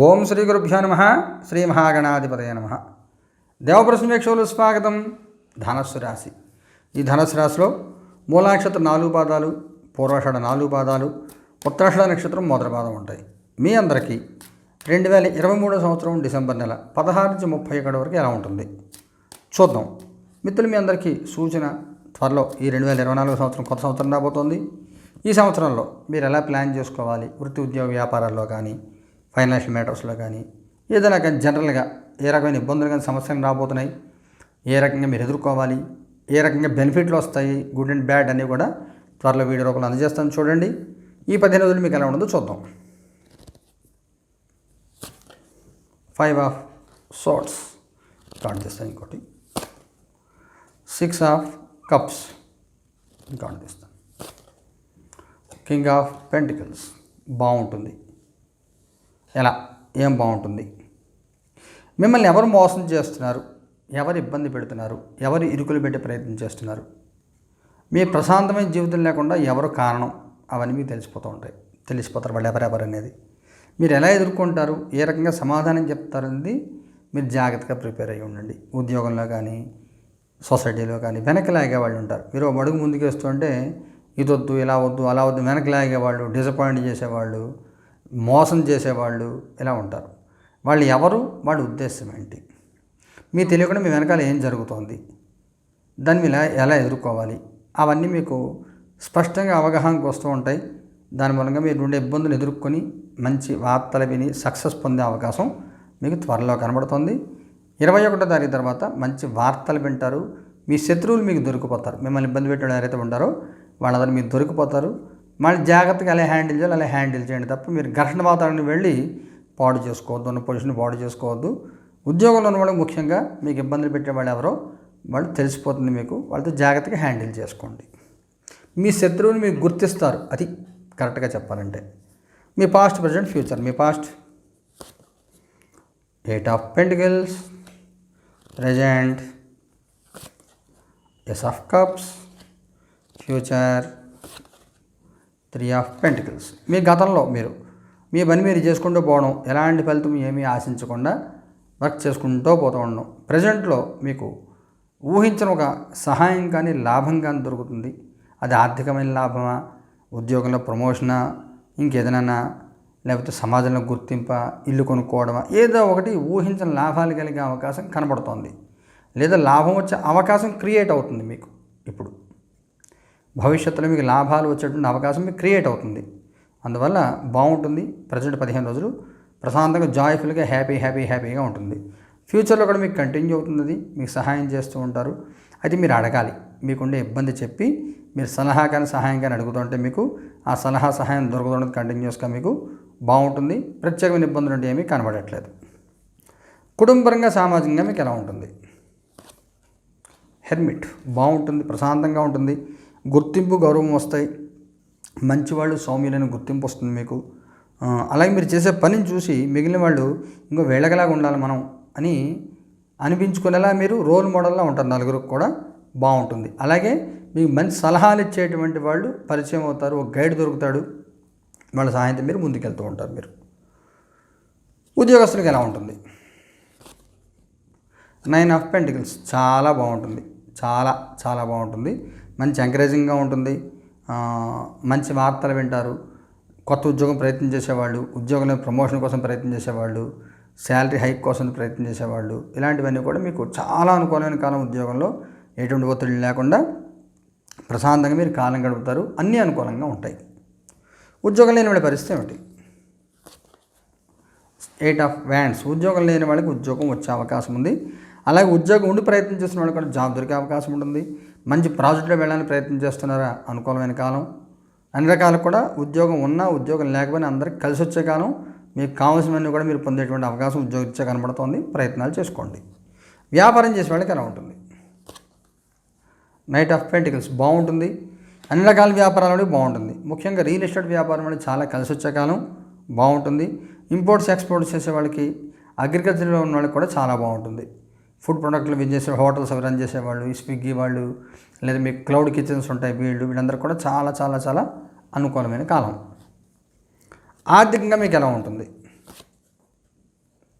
ఓం శ్రీ గురుభ్యో నమ. శ్రీ మహాగణాధిపతయ నమ. దేవప్రసమేక్షలు స్వాగతం. ధనస్సు రాశి. ఈ ధనస్సు రాశిలో మూలాక్షత్రం నాలుగు పాదాలు పూర్వాషాఢ నాలుగు పాదాలు ఉత్తరాషాఢ నక్షత్రం మొదటి పాదం ఉంటాయి. మీ అందరికీ రెండు వేల ఇరవై మూడో సంవత్సరం డిసెంబర్ నెల పదహారు నుంచి ముప్పై ఒకటి వరకు ఎలా ఉంటుంది? చూద్దాం. మిత్రులు మీ అందరికీ సూచన. త్వరలో ఈ రెండు వేల ఇరవై నాలుగో సంవత్సరం కొత్త సంవత్సరం రాబోతోంది. ఈ సంవత్సరంలో మీరు ఎలా ప్లాన్ చేసుకోవాలి? వృత్తి ఉద్యోగ వ్యాపారాల్లో కానీ ఫైనాన్షియల్ మ్యాటర్స్లో కానీ ఏదైనా కానీ జనరల్గా ఏ రకమైన ఇబ్బందులు కానీ సమస్యలు రాబోతున్నాయి ఏ రకంగా మీరు ఎదుర్కోవాలి ఏ రకంగా బెనిఫిట్లు వస్తాయి గుడ్ అండ్ బ్యాడ్ అన్నీ కూడా త్వరలో వీడియో రూపంలో అందజేస్తాను చూడండి. ఈ పదిహేను రోజులు మీకు ఎలా ఉండదో చూద్దాం. ఫైవ్ ఆఫ్ సోట్స్ కార్డ్ చేస్తాను ఇంకోటి. సిక్స్ ఆఫ్ కప్స్ కార్డ్ తీస్తాను కింగ్ ఆఫ్ పెంటికల్స్ బాగుంటుంది. ఎలా? ఏం బాగుంటుంది? మిమ్మల్ని ఎవరు మోసం చేస్తున్నారు? ఎవరు ఇబ్బంది పెడుతున్నారు? ఎవరు ఇరుకులు పెట్టే ప్రయత్నం చేస్తున్నారు? మీ ప్రశాంతమైన జీవితం లేకుండా ఎవరు కారణం? అవన్నీ మీకు తెలిసిపోతూ ఉంటాయి. తెలిసిపోతారు వాళ్ళు ఎవరెవరు అనేది. మీరు ఎలా ఎదుర్కొంటారు? ఏ రకంగా సమాధానం చెప్తారనేది మీరు జాగ్రత్తగా ప్రిపేర్ అయ్యి ఉండండి. ఉద్యోగంలో కానీ సొసైటీలో కానీ వెనక్కి లాగే వాళ్ళు ఉంటారు. మీరు అడుగు ముందుకు వేస్తుంటే ఇది వద్దు ఇలా వద్దు అలా వద్దు వెనక్కి లాగే వాళ్ళు డిసప్పాయింట్ చేసేవాళ్ళు మోసం చేసేవాళ్ళు ఇలా ఉంటారు? వాళ్ళు ఎవరు? వాళ్ళ ఉద్దేశం ఏంటి? మీ తెలియకుండా మీ వెనకాల ఏం జరుగుతోంది? దాన్ని ఇలా ఎలా- ఎలా ఎదుర్కోవాలి? అవన్నీ మీకు స్పష్టంగా అవగాహనకు వస్తూ ఉంటాయి. దాని మూలంగా మీరు ఉండే ఇబ్బందులు ఎదుర్కొని మంచి వార్తలు విని సక్సెస్ పొందే అవకాశం మీకు త్వరలో కనబడుతుంది. ఇరవై ఒకటో తారీఖు తర్వాత మంచి వార్తలు వింటారు. మీ శత్రువులు మీకు దొరికిపోతారు. మిమ్మల్ని ఇబ్బంది పెట్టడం ఎవరైతే ఉంటారో వాళ్ళందరూ మీకు దొరికిపోతారు. మళ్ళీ జాగ్రత్తగా అలా హ్యాండిల్ చేయాలి అలా హ్యాండిల్ చేయండి తప్ప మీరు ఘర్షణ వాతావరణం వెళ్ళి పాడు చేసుకోవద్దు ఉన్న పొజిషన్ పాడు చేసుకోవద్దు. ఉద్యోగంలో ఉన్న వాళ్ళకి ముఖ్యంగా మీకు ఇబ్బందులు పెట్టే వాళ్ళు ఎవరో వాళ్ళు తెలిసిపోతుంది మీకు వాళ్ళతో జాగ్రత్తగా హ్యాండిల్ చేసుకోండి. మీ శత్రువుని మీరు గుర్తిస్తారు అది కరెక్ట్గా చెప్పాలంటే. మీ past present future me past. Eight of pentacles present ace of cups future. Three of pentacles. మీ గతంలో మీరు మీ పని మీరు చేసుకుంటూ పోవడం ఎలాంటి ఫలితం ఏమీ ఆశించకుండా వర్క్ చేసుకుంటూ పోతూ ఉండడం. ప్రజెంట్లో మీకు ఊహించిన ఒక సహాయం కానీ లాభం కానీ దొరుకుతుంది. అది ఆర్థికమైన లాభమా? ఉద్యోగంలో ప్రమోషనా? ఇంకేదైనా? లేకపోతే సమాజంలో గుర్తింప? ఇల్లు కొనుక్కోవడమా? ఏదో ఒకటి ఊహించిన లాభాలు కలిగే అవకాశం కనబడుతోంది. లేదా లాభం వచ్చే అవకాశం క్రియేట్ అవుతుంది మీకు ఇప్పుడు. భవిష్యత్తులో మీకు లాభాలు వచ్చేటువంటి అవకాశం మీకు క్రియేట్ అవుతుంది. అందువల్ల బాగుంటుంది. ప్రజెంట్ పదిహేను రోజులు ప్రశాంతంగా జాయ్ఫుల్గా హ్యాపీ హ్యాపీ హ్యాపీగా ఉంటుంది. ఫ్యూచర్లో కూడా మీకు కంటిన్యూ అవుతుంది మీకు సహాయం చేస్తూ ఉంటారు. అయితే మీరు అడగాలి. మీకుండే ఇబ్బంది చెప్పి మీరు సలహా కానీ సహాయం కానీ అడుగుతుంటే మీకు ఆ సలహా సహాయం దొరుకుతుండదు కంటిన్యూస్గా మీకు బాగుంటుంది. ప్రత్యేకమైన ఇబ్బందులు అంటే ఏమీ కనబడట్లేదు. కుటుంబరంగా సామాజికంగా మీకు ఎలా ఉంటుంది? హెర్మిట్ బాగుంటుంది. ప్రశాంతంగా ఉంటుంది. గుర్తింపు గౌరవం వస్తాయి. మంచివాళ్ళు సౌమ్యులైన గుర్తింపు వస్తుంది మీకు. అలాగే మీరు చేసే పనిని చూసి మిగిలిన వాళ్ళు ఇంకో వేళగలాగా ఉండాలి మనం అని అనిపించుకునేలా మీరు రోల్ మోడల్లా ఉంటారు నలుగురికి కూడా బాగుంటుంది. అలాగే మీకు మంచి సలహాలు ఇచ్చేటువంటి వాళ్ళు పరిచయం అవుతారు ఒక గైడ్ దొరుకుతాడు. వాళ్ళ సహాయంతో మీరు ముందుకెళ్తూ ఉంటారు మీరు. ఉద్యోగస్తులకు ఎలా ఉంటుంది? నైన్ ఆఫ్ పెంటికల్స్ చాలా బాగుంటుంది. చాలా చాలా బాగుంటుంది. మంచి ఎంకరేజింగ్గా ఉంటుంది. మంచి వార్తలు వింటారు. కొత్త ఉద్యోగం ప్రయత్నం చేసేవాళ్ళు ఉద్యోగంలో ప్రమోషన్ కోసం ప్రయత్నం చేసేవాళ్ళు శాలరీ హైక్ కోసం ప్రయత్నం చేసేవాళ్ళు ఇలాంటివన్నీ కూడా మీకు చాలా అనుకూలమైన కాలం ఉద్యోగంలో ఎటువంటి ఒత్తిడి లేకుండా ప్రశాంతంగా మీరు కాలం గడుపుతారు. అన్నీ అనుకూలంగా ఉంటాయి. ఉద్యోగం లేని వాళ్ళ పరిస్థితి ఏమిటి? ఎయిట్ ఆఫ్ వ్యాండ్స్ ఉద్యోగం లేని వాళ్ళకి ఉద్యోగం వచ్చే అవకాశం ఉంది. అలాగే ఉద్యోగం ఉండి ప్రయత్నం చేసిన వాళ్ళకి కూడా జాబ్ దొరికే అవకాశం ఉంటుంది. మంచి ప్రాజెక్టులో వెళ్ళాలని ప్రయత్నం చేస్తున్నారా? అనుకూలమైన కాలం. అన్ని రకాలు కూడా ఉద్యోగం ఉన్నా ఉద్యోగం లేకపోయినా అందరికి కలిసి వచ్చే కాలం. మీకు కావాల్సినవన్నీ కూడా మీరు పొందేటువంటి అవకాశం ఉద్యోగించే కనబడుతోంది. ప్రయత్నాలు చేసుకోండి. వ్యాపారం చేసే వాళ్ళకి ఎలా ఉంటుంది? నైట్ ఆఫ్ పెంటికల్స్ బాగుంటుంది. అన్ని రకాల వ్యాపారాలు కూడా బాగుంటుంది. ముఖ్యంగా రియల్ ఎస్టేట్ వ్యాపారం అనేది చాలా కలిసి వచ్చే కాలం. బాగుంటుంది. ఇంపోర్ట్స్ ఎక్స్పోర్ట్స్ చేసే వాళ్ళకి అగ్రికల్చర్లో ఉన్న వాళ్ళకి కూడా చాలా బాగుంటుంది. ఫుడ్ ప్రొడక్ట్లు విన్ చేసే హోటల్స్ అవి రన్ చేసేవాళ్ళు ఈ స్విగ్గీ వాళ్ళు లేదా మీకు క్లౌడ్ కిచెన్స్ ఉంటాయి వీళ్ళు వీళ్ళందరూ కూడా చాలా చాలా చాలా అనుకూలమైన కాలం. ఆర్థికంగా మీకు ఎలా ఉంటుంది?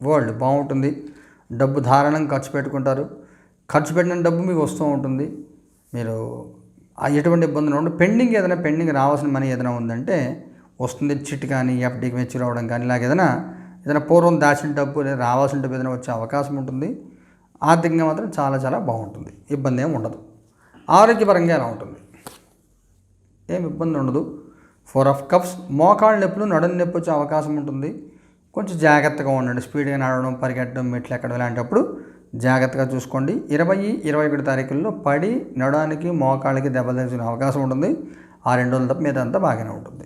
వరల్డ్ బాగుంటుంది. డబ్బు ధారణం ఖర్చు పెట్టుకుంటారు. ఖర్చు పెట్టిన డబ్బు మీకు వస్తూ ఉంటుంది. మీరు ఎటువంటి ఇబ్బందులు ఉండవు పెండింగ్ ఏదైనా పెండింగ్ రావాల్సిన మనీ ఏదైనా ఉందంటే వస్తుంది చిట్ కానీ ఎఫ్డీకి మెచ్యూర్ అవ్వడం కానీ ఇలాగ ఏదైనా ఏదైనా పూర్వం దాచిన డబ్బు లేదా రావాల్సిన డబ్బు ఏదైనా వచ్చే అవకాశం ఉంటుంది. ఆర్థికంగా మాత్రం చాలా చాలా బాగుంటుంది. ఇబ్బంది ఏమి ఉండదు. ఆరోగ్యపరంగా ఎలా ఉంటుంది? ఏమి ఇబ్బంది ఉండదు. ఫోర్ ఆఫ్ కప్స్ మోకాళ్ళ నొప్పులు నడుము నొప్పి వచ్చే అవకాశం ఉంటుంది. కొంచెం జాగ్రత్తగా ఉండండి. స్పీడ్గా నడవడం పరిగెట్టడం మెట్లు ఎక్కడం ఇలాంటప్పుడు జాగ్రత్తగా చూసుకోండి. ఇరవై ఇరవై ఒకటి తారీఖుల్లో పడి నడడానికి మోకాళ్ళకి దెబ్బలు తెచ్చిన అవకాశం ఉంటుంది. ఆ రెండు రోజుల తప్ప మీద అంతా బాగానే ఉంటుంది.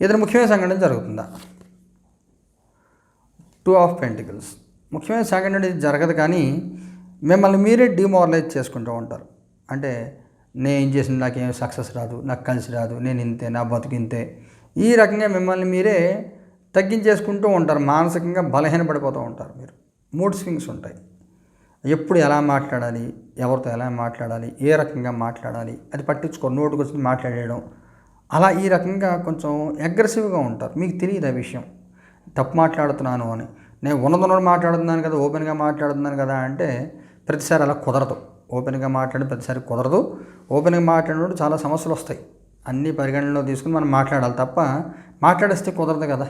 ఇతర ముఖ్యమైన సంఘటన జరుగుతుందా? టూ ఆఫ్ పెంటికల్స్ ముఖ్యమైన సెకండ్ అనేది జరగదు కానీ మిమ్మల్ని మీరే డిమారలైజ్ చేసుకుంటూ ఉంటారు. అంటే నేను ఏం చేసిన నాకేం సక్సెస్ రాదు నాకు కలిసి రాదు నేను ఇంతే నా బతుకు ఇంతే. ఈ రకంగా మిమ్మల్ని మీరే తగ్గించేసుకుంటూ ఉంటారు. మానసికంగా బలహీనపడిపోతూ ఉంటారు మీరు. మూడ్ స్వింగ్స్ ఉంటాయి. ఎప్పుడు ఎలా మాట్లాడాలి ఎవరితో ఎలా మాట్లాడాలి ఏ రకంగా మాట్లాడాలి అది పట్టించుకో నోటుకు వచ్చి మాట్లాడేయడం. అలా ఈ రకంగా కొంచెం అగ్రెసివ్గా ఉంటారు. మీకు తెలియదు ఆ విషయం. తప్పు మాట్లాడుతున్నాను అని. నేను ఉన్నదన్నోడు మాట్లాడుతున్నాను కదా ఓపెన్గా మాట్లాడుతున్నాను కదా అంటే ప్రతిసారి అలా కుదరదు. ఓపెన్గా మాట్లాడి ప్రతిసారి కుదరదు. ఓపెన్గా మాట్లాడినప్పుడు చాలా సమస్యలు వస్తాయి. అన్నీ పరిగణనలో తీసుకుని మనం మాట్లాడాలి తప్ప మాట్లాడేస్తే కుదరదు కదా.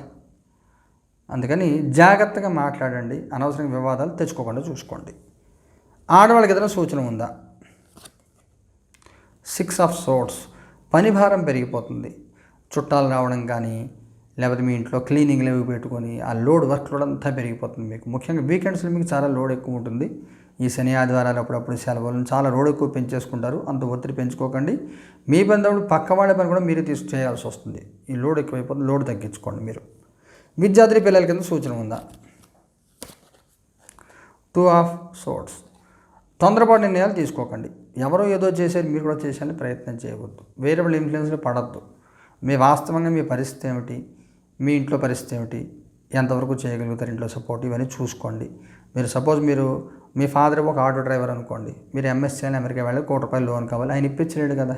అందుకని జాగ్రత్తగా మాట్లాడండి. అనవసరంగా వివాదాలు తెచ్చుకోకుండా చూసుకోండి. ఆడవాళ్ళకి ఏదైనా సూచన ఉందా? సిక్స్ ఆఫ్ సోర్ట్స్ పని భారం పెరిగిపోతుంది. చుట్టాలు రావడం కానీ లేకపోతే మీ ఇంట్లో క్లీనింగ్ లేవి పెట్టుకొని ఆ లోడ్ వర్క్ లోడ్ అంతా పెరిగిపోతుంది మీకు. ముఖ్యంగా వీకెండ్స్లో మీకు చాలా లోడ్ ఎక్కువ ఉంటుంది. ఈ శని ఆదివారాలు అప్పుడప్పుడు సెలవులను చాలా లోడ్ ఎక్కువ పెంచేసుకుంటారు. అంత ఒత్తిడి పెంచుకోకండి. మీ బంధువులు పక్క వాళ్ళ పని కూడా మీరే తీసు చేయాల్సి వస్తుంది. ఈ లోడ్ ఎక్కువైపోతుంది లోడ్ తగ్గించుకోండి మీరు. విద్యార్థి పిల్లల కింద సూచన ఉందా? టూ ఆఫ్ సోర్ట్స్ తొందరపాటు నిర్ణయాలు తీసుకోకండి. ఎవరో ఏదో చేసేది మీరు కూడా చేసేయాలని ప్రయత్నం చేయవద్దు. వేరే వాళ్ళ ఇన్ఫ్లుయెన్స్లో పడద్దు. మీ వాస్తవంగా మీ పరిస్థితి ఏమిటి? మీ ఇంట్లో పరిస్థితి ఏమిటి? ఎంతవరకు చేయగలుగుతారు? ఇంట్లో సపోర్ట్ ఇవన్నీ చూసుకోండి. మీరు సపోజ్ మీరు మీ ఫాదర్ ఒక ఆటో డ్రైవర్ అనుకోండి. మీరు ఎంఎస్సీ అని అమెరికా వెళ్ళి కోటి రూపాయలు లోన్ కావాలి ఆయన ఇప్పించలేడు కదా.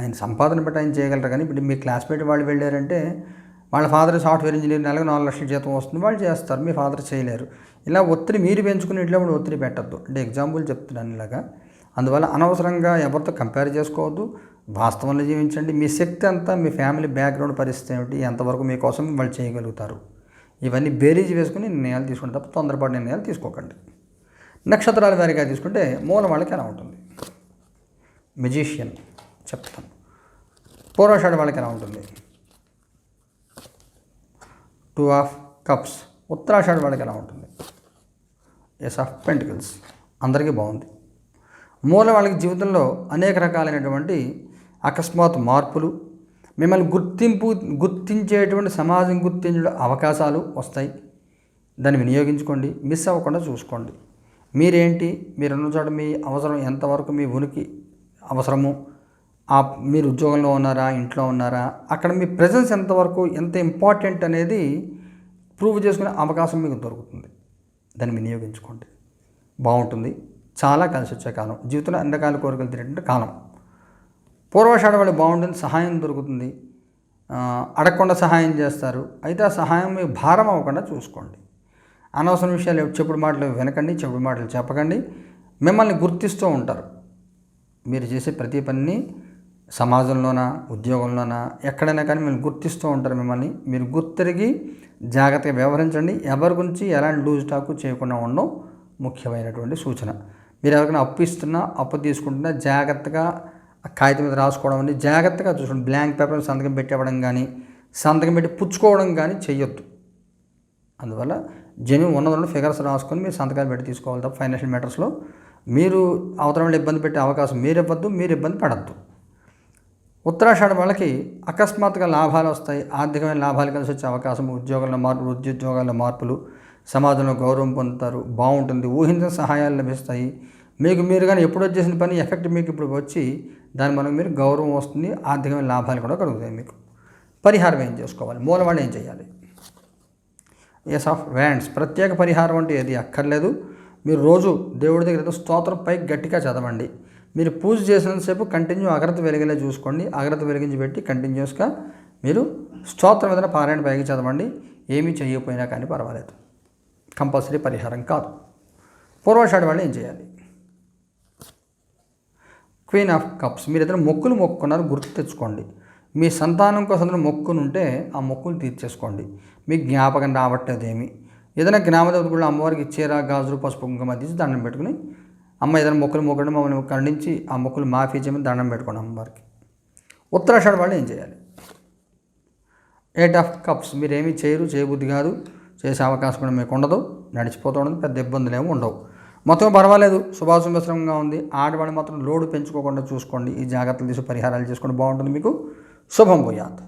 ఆయన సంపాదన బట్టి ఆయన చేయగలరు కానీ ఇప్పుడు మీ క్లాస్మేట్ వాళ్ళు వెళ్ళారంటే వాళ్ళ ఫాదర్ సాఫ్ట్వేర్ ఇంజనీర్ నెలకు నాలుగు లక్షల జీతం వస్తుంది వాళ్ళు చేస్తారు. మీ ఫాదర్ చేయలేరు. ఇలా ఒత్తిడి మీరు పెంచుకుని ఇట్లా కూడా ఒత్తిడి పెట్టద్దు. అంటే ఎగ్జాంపుల్ చెప్తున్నాను ఇలాగా. అందువల్ల అనవసరంగా ఎవరితో కంపేర్ చేసుకోవద్దు. వాస్తవంలో జీవించండి. మీ శక్తి అంతా మీ ఫ్యామిలీ బ్యాక్గ్రౌండ్ పరిస్థితి ఏమిటి? ఎంతవరకు మీకోసం వాళ్ళు చేయగలుగుతారు? ఇవన్నీ బేరీజ్ వేసుకుని నిర్ణయాలు తీసుకుంటే తప్ప తొందరపాటు నిర్ణయాలు తీసుకోకండి. నక్షత్రాల వారిగా తీసుకుంటే మూలం వాళ్ళకి ఎలా ఉంటుంది? మెజీషియన్ చెప్తాను. పూర్వషాఢ వాళ్ళకి ఎలా ఉంటుంది? Two of cups. ఉత్తరాషాఢ వాళ్ళకి ఎలా ఉంటుంది? Ace of pentacles. అందరికీ బాగుంది. మూల వాళ్ళకి జీవితంలో అనేక రకాలైనటువంటి అకస్మాత్ మార్పులు. మిమ్మల్ని గుర్తింపు గుర్తించేటువంటి సమాజం గుర్తించే అవకాశాలు వస్తాయి. దాన్ని వినియోగించుకోండి. మిస్ అవ్వకుండా చూసుకోండి. మీరేంటి? మీరున్న చోట మీ అవసరం ఎంతవరకు మీ ఉనికి అవసరము? ఆ మీరు ఉద్యోగంలో ఉన్నారా? ఇంట్లో ఉన్నారా? అక్కడ మీ ప్రజెన్స్ ఎంతవరకు? ఎంత ఇంపార్టెంట్ అనేది ప్రూవ్ చేసుకునే అవకాశం మీకు దొరుకుతుంది. దాన్ని వినియోగించుకోండి. బాగుంటుంది. చాలా కలిసి వచ్చే కాలం. జీవితంలో అన్ని రకాల కోరికలు తినేటువంటి కాలం. పూర్వషాఢ వాళ్ళు బాగుంటుంది సహాయం దొరుకుతుంది. అడగకుండా సహాయం చేస్తారు. అయితే ఆ సహాయం మీకు భారం అవ్వకుండా చూసుకోండి. అనవసర విషయాలు చెప్పుడు మాటలు వినకండి చెప్పుడు మాటలు చెప్పకండి. మిమ్మల్ని గుర్తిస్తూ ఉంటారు. మీరు చేసే ప్రతి పనిని సమాజంలోనా ఉద్యోగంలోనా ఎక్కడైనా కానీ మిమ్మల్ని గుర్తిస్తూ ఉంటారు మిమ్మల్ని. మీరు గుర్తిరిగి జాగ్రత్తగా వ్యవహరించండి. ఎవరి గురించి ఎలాంటి లూజ్ టాక్ చేయకుండా ఉండడం ముఖ్యమైనటువంటి సూచన. మీరు ఎవరికైనా అప్పు ఇస్తున్నా అప్పు తీసుకుంటున్నా జాగ్రత్తగా కాగితం మీద రాసుకోవడం అని జాగ్రత్తగా చూసుకోండి. బ్లాంక్ పేపర్ సంతకం పెట్టేవడం కానీ సంతకం పెట్టి పుచ్చుకోవడం కానీ చేయొద్దు అందువల్ల జెన్యున్ ఉన్నదంలో ఫిగర్స్ రాసుకొని మీరు సంతకాలు పెట్టి తీసుకోవాలి తప్ప ఫైనాన్షియల్ మ్యాటర్స్లో మీరు అవతరంలో ఇబ్బంది పెట్టే అవకాశం మీరు ఇవ్వద్దు మీరు ఇబ్బంది పడద్దు. ఉత్తరాషాఢ వాళ్ళకి అకస్మాత్తుగా లాభాలు వస్తాయి ఆర్థికమైన లాభాలు కలిసి వచ్చే అవకాశం ఉద్యోగంలో మార్పులు ఉద్యోగాల్లో మార్పులు సమాజంలో గౌరవం పొందుతారు బాగుంటుంది ఊహించిన సహాయాలు లభిస్తాయి. మీకు మీరు కానీ ఎప్పుడు వచ్చేసిన పని ఎఫెక్ట్ మీకు ఇప్పుడు వచ్చి దాని మనం మీరు గౌరవం వస్తుంది ఆర్థికమైన లాభాలు కూడా కలుగుతాయి మీకు. పరిహారం ఏం చేసుకోవాలి? మూలవాళ్ళు ఏం చేయాలి? ఎస్ ఆఫ్ వ్యాండ్స్ ప్రత్యేక పరిహారం అంటే ఏది? అక్కర్లేదు. మీరు రోజు దేవుడి దగ్గర స్తోత్రంపై గట్టిగా చదవండి. మీరు పూజ చేసినంతసేపు కంటిన్యూ అగ్రత వెలిగేలా చూసుకోండి. అగ్రత వెలిగించి పెట్టి కంటిన్యూస్గా మీరు స్తోత్రం ఏదైనా పారాయణ పైకి చదవండి. ఏమీ చేయకపోయినా కానీ పర్వాలేదు. కంపల్సరీ పరిహారం కాదు. పూర్వషాఢ వాళ్ళు ఏం చేయాలి? క్వీన్ ఆఫ్ కప్స్ మీరు ఏదైనా మొక్కులు మొక్కున్నారు గుర్తు తెచ్చుకోండి. మీ సంతానం కోసం ఏదైనా ఉంటే ఆ మొక్కులు తీర్చేసుకోండి. మీకు జ్ఞాపకం రావట్లేదు ఏమి ఏదైనా జ్ఞాపదేవత కూడా అమ్మవారికి చీర గాజులు పసుపు కుంకుమ తీసి దండం పెట్టుకుని అమ్మ ఏదైనా మొక్కులు మొక్కడం మమ్మల్ని ఖండించి ఆ మొక్కులు మాఫీ చేయమని దండం పెట్టుకోండి అమ్మవారికి. ఉత్తరాషాఢ వాళ్ళు ఏం చేయాలి? ఎయిట్ ఆఫ్ కప్స్ మీరు ఏమీ చేయరు చేయబుద్ధి కాదు. చేసే అవకాశం కూడా మీకు ఉండదు. నడిచిపోతూ ఉండదు పెద్ద ఇబ్బందులు ఏమి ఉండవు. మొత్తం పర్వాలేదు. శుభాశుభశ్రంగా ఉంది. ఆడవాడిని మాత్రం లోడు పెంచుకోకుండా చూసుకోండి. ఈ జాగ్రత్తలు తీసి పరిహారాలు చేసుకోండి బాగుంటుంది మీకు. శుభం పోయాత్